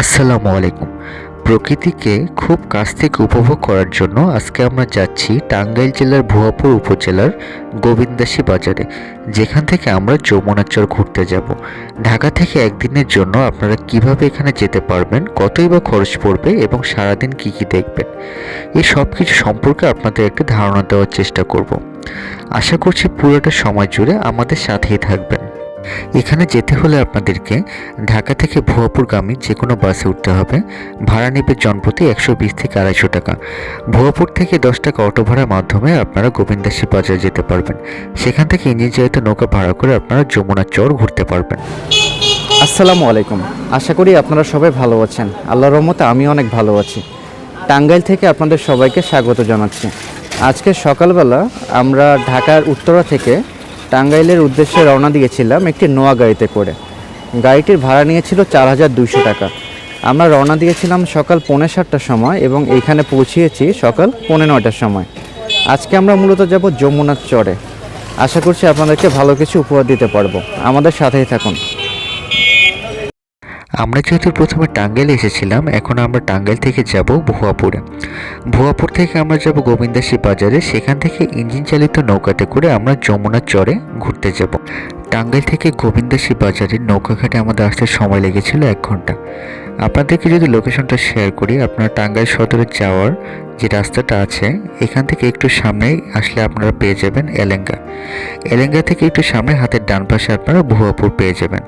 আসসালামু আলাইকুম। প্রকৃতিকে খুব কাছ থেকে উপভোগ করার জন্য আজকে আমরা যাচ্ছি টাঙ্গাইল জেলার ভুয়াপুর উপজেলার গোবিন্দাসী বাজারে। যেখান থেকে আমরা যমুনাচর ঘুরতে যাব। ঢাকা থেকে একদিনের জন্য আপনারা কীভাবে এখানে যেতে পারবেন, কতই বা খরচ পড়বে এবং সারাদিন কি কি দেখবেন এই সব কিছু সম্পর্কে আপনাদের একটা ধারণা দেওয়ার চেষ্টা করব। আশা করছি পুরোটা সময় জুড়ে আমাদের সাথেই থাকবেন। এখানে যেতে হলে আপনাদেরকে ঢাকা থেকে ভুয়াপুরগামী যে কোনো বাসে উঠতে হবে। ভাড়া নেবে জনপ্রতি একশো বিশ থেকে আড়াইশো টাকা। ভুয়াপুর থেকে দশ টাকা অটো ভাড়ার মাধ্যমে আপনারা গোবিন্দাসী বাজার যেতে পারবেন। সেখান থেকে ইঞ্জিন চালিত নৌকা ভাড়া করে আপনারা যমুনা চর ঘুরতে পারবেন। আসসালামু আলাইকুম। আশা করি আপনারা সবাই ভালো আছেন। আল্লাহর রহমতে আমি অনেক ভালো আছি। টাঙ্গাইল থেকে আপনাদের সবাইকে স্বাগত জানাচ্ছি। আজকে সকালবেলা আমরা ঢাকার উত্তরা থেকে টাঙ্গাইলের উদ্দেশ্যে রওনা দিয়েছিলাম একটি নোয়া গাড়িতে করে। গাড়িটির ভাড়া নিয়েছিল চার হাজার দুইশো টাকা। আমরা রওনা দিয়েছিলাম সকাল পৌনে সাতটার সময় এবং এইখানে পৌঁছিয়েছি সকাল পৌনে নয়টার সময়। আজকে আমরা মূলত যাব যমুনার চরে। আশা করছি আপনাদেরকে ভালো কিছু উপহার দিতে পারব। আমাদের সাথেই থাকুন। আমরা যেহেতু প্রথমে টাঙ্গাইলে এসেছিলাম, এখন আমরা টাঙ্গাইল থেকে যাব ভুয়াপুরে। ভুয়াপুর থেকে আমরা যাব গোবিন্দাসী বাজারে, সেখান থেকে ইঞ্জিন চালিত নৌকাতে করে আমরা যমুনা চরে ঘুরতে যাব। টাঙ্গাইল থেকে গোবিন্দাসী বাজারের নৌকাঘাটে আমাদের আসতে সময় লেগেছিল এক ঘণ্টা। আপনাদেরকে যদি লোকেশনটা শেয়ার করি, আপনারা টাঙ্গাইল সদরে যাওয়ার যে রাস্তাটা আছে, এখান থেকে একটু সামনেই আসলে আপনারা পেয়ে যাবেন এলেঙ্গা। এলেঙ্গা থেকে একটু সামনে হাতের ডান পাশে আপনারা ভুয়াপুর পেয়ে যাবেন।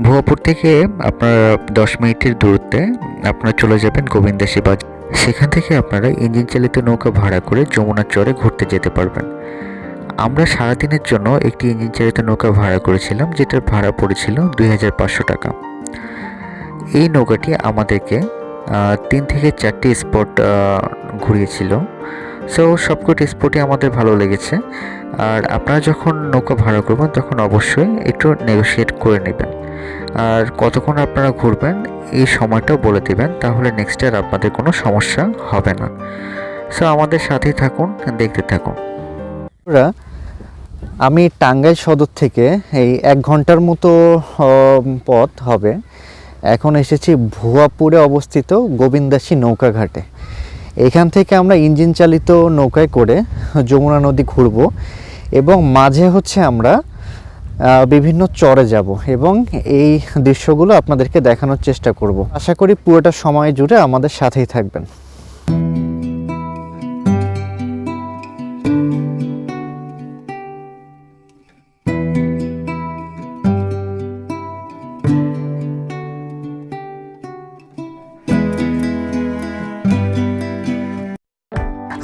ভুয়াপুর থেকে আপনারা দশ মিনিটের দূরত্বে আপনারা চলে যাবেন গোবিন্দাসী বাজার সেখান থেকে আপনারা ইঞ্জিন চালিত নৌকা ভাড়া করে যমুনা চরে ঘুরতে যেতে পারবেন। আমরা সারাদিনের জন্য একটি ইঞ্জিন চালিত নৌকা ভাড়া করেছিলাম, যেটার ভাড়া পড়েছিল দুই হাজার পাঁচশো টাকা। এই নৌকাটি আমাদেরকে তিন থেকে চারটি স্পট ঘুরিয়েছিল। সো সবকটি স্পটই আমাদের ভালো লেগেছে। আর আপনারা যখন নৌকা ভাড়া করবেন, তখন অবশ্যই একটু নেগোশিয়েট করে নেবেন। আর কতক্ষণ আপনারা ঘুরবেন, এই সময়টাও বলে দিবেন, তাহলে নেক্সট আর আপনাদের কোনো সমস্যা হবে না। সো আমাদের সাথেই থাকুন, দেখতে থাকুন। আমি টাঙ্গাইল সদর থেকে এই এক ঘণ্টার মতো পথ হবে। এখন এসেছি ভুয়াপুরে অবস্থিত গোবিন্দাসী নৌকাঘাটে। এখান থেকে আমরা ইঞ্জিন চালিত নৌকায় করে যমুনা নদী ঘুরব এবং মাঝে হচ্ছে আমরা বিভিন্ন চরে যাব এবং এই দৃশ্যগুলো আপনাদেরকে দেখানোর চেষ্টা করব। আশা করি পুরোটা সময় জুড়ে আমাদের সাথেই থাকবেন।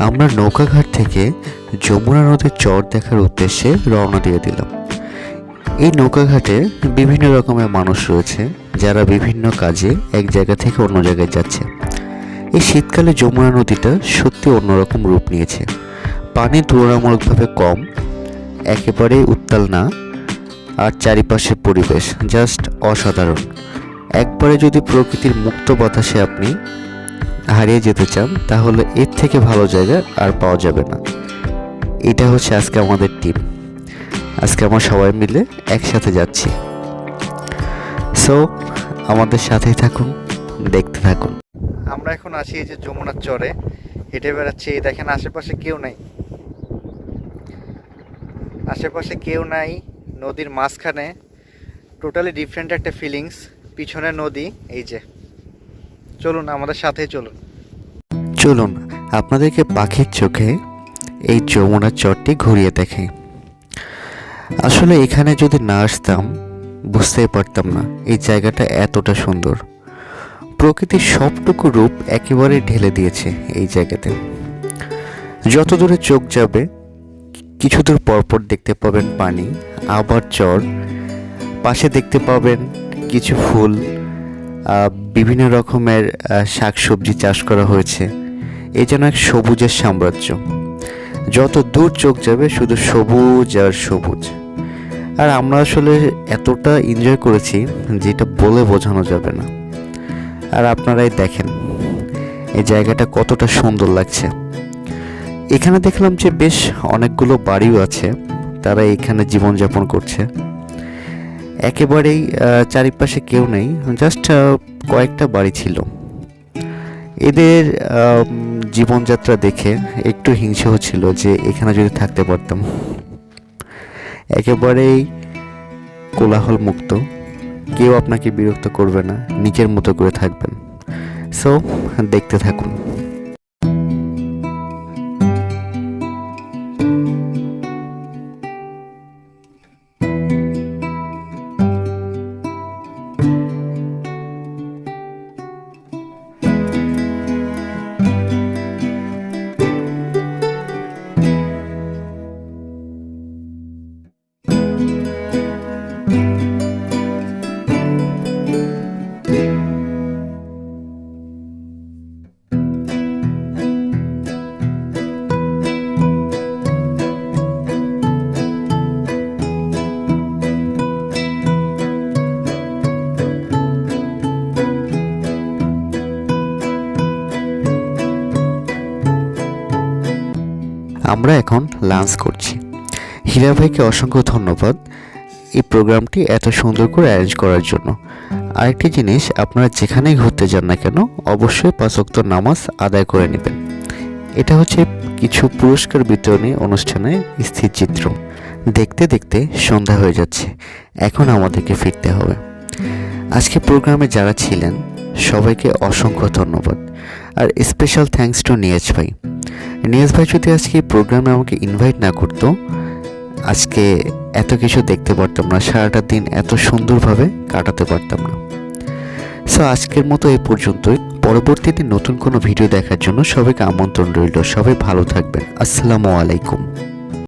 আমরা নৌকাঘাট থেকে যমুনা নদীর চর দেখার উদ্দেশ্যে রওনা দিয়ে দিলাম। এই নৌকাঘাটে বিভিন্ন রকমের মানুষ রয়েছে, যারা বিভিন্ন কাজে এক জায়গা থেকে অন্য জায়গায় যাচ্ছে। এই শীতকালে যমুনা নদীটা সত্যি অন্যরকম রূপ নিয়েছে। পানি তুলনামূলকভাবে কম একেবারেই উত্তাল না, আর চারিপাশের পরিবেশ জাস্ট অসাধারণ। একবারে যদি প্রকৃতির মুক্ত বাতাসে আপনি হারিয়ে যেতে চান, তাহলে এর থেকে ভালো জায়গা আর পাওয়া যাবে না। এটা হচ্ছে আজকে আমাদের টিম আজকে আমরা সবাই মিলে একসাথে যাচ্ছি। সো আমাদের সাথেই থাকুন দেখতে থাকুন। আমরা এখন আসি এই যে যমুনার চরে হেঁটে বেড়াচ্ছি। এই দেখেন আশেপাশে কেউ নাই। আশেপাশে কেউ নাই নদীর মাঝখানে। টোটালি ডিফারেন্ট একটা ফিলিংস পিছনে নদী এই যে। চলুন আমাদের সাথে চলুন। চলুন আপনাদেরকে পাখির চোখে এই যমুনার চরটি ঘুরিয়ে দেখে। আসলে এখানে যদি না আসতাম, বুঝতেই পারতাম না এই জায়গাটা এতটা সুন্দর। প্রকৃতির সবটুকু রূপ একেবারে ঢেলে দিয়েছে এই জায়গাতে। যত দূরে চোখ যাবে, কিছু দূর পরপর দেখতে পাবেন পানি, আবার চর, পাশে দেখতে পাবেন কিছু ফুল বিভিন্ন রকমের শাক সবজি চাষ করা হয়েছে। এ যেন এক সবুজের সাম্রাজ্য। যত দূর চোখ যাবে শুধু সবুজ আর সবুজ। আর আমরা আসলে এতটা এনজয় করেছি যেটা বলে বোঝানো যাবে না। আর আপনারাই দেখেন, এই জায়গাটা কতটা সুন্দর লাগছে। এখানে দেখলাম যে বেশ অনেকগুলো বাড়িও আছে, তারা এখানে জীবনযাপন করছে। একেবারেই চারিপাশে কেউ নেই জাস্ট কয়েকটা বাড়ি ছিল। এদের জীবনযাত্রা দেখে একটু হিংসে হচ্ছিল যে এখানে যদি থাকতে পারতাম। একেবারেই কোলাহল মুক্ত কেউ আপনাকে বিরক্ত করবে না, নিজের মতো করে থাকবেন। সো দেখতে থাকুন। আমরা এখন লাঞ্চ করছি। হীরা ভাইকে অসংখ্য ধন্যবাদ এই প্রোগ্রামটি এত সুন্দর করে অ্যারেঞ্জ করার জন্য। আরেকটি জিনিস, আপনারা যেখানেই ঘুরতে যান না কেন, অবশ্যই পাঁচক্ত নামাজ আদায় করে নেবেন। এটা হচ্ছে কিছু পুরস্কার বিতরণী অনুষ্ঠানের স্থির চিত্র। দেখতে দেখতে সন্ধ্যা হয়ে যাচ্ছে। এখন আমাদেরকে ফিরতে হবে। আজকে প্রোগ্রামে যারা ছিলেন, সবাইকে অসংখ্য ধন্যবাদ। আর স্পেশাল থ্যাঙ্কস টু নিয়াজ ভাই। নিয়াজ ভাই, যদি আজকে প্রোগ্রামে আমাকে ইনভাইট না করতো, আজকে এত কিছু দেখতে পারতাম না, সারাটা দিন এত সুন্দরভাবে কাটাতে পারতাম না। সো আজকের মতো এই পর্যন্তই। পরবর্তীতে নতুন কোনো ভিডিও দেখার জন্য সবাইকে আমন্ত্রণ রইল। সবাই ভালো থাকবেন। আসসালামু আলাইকুম।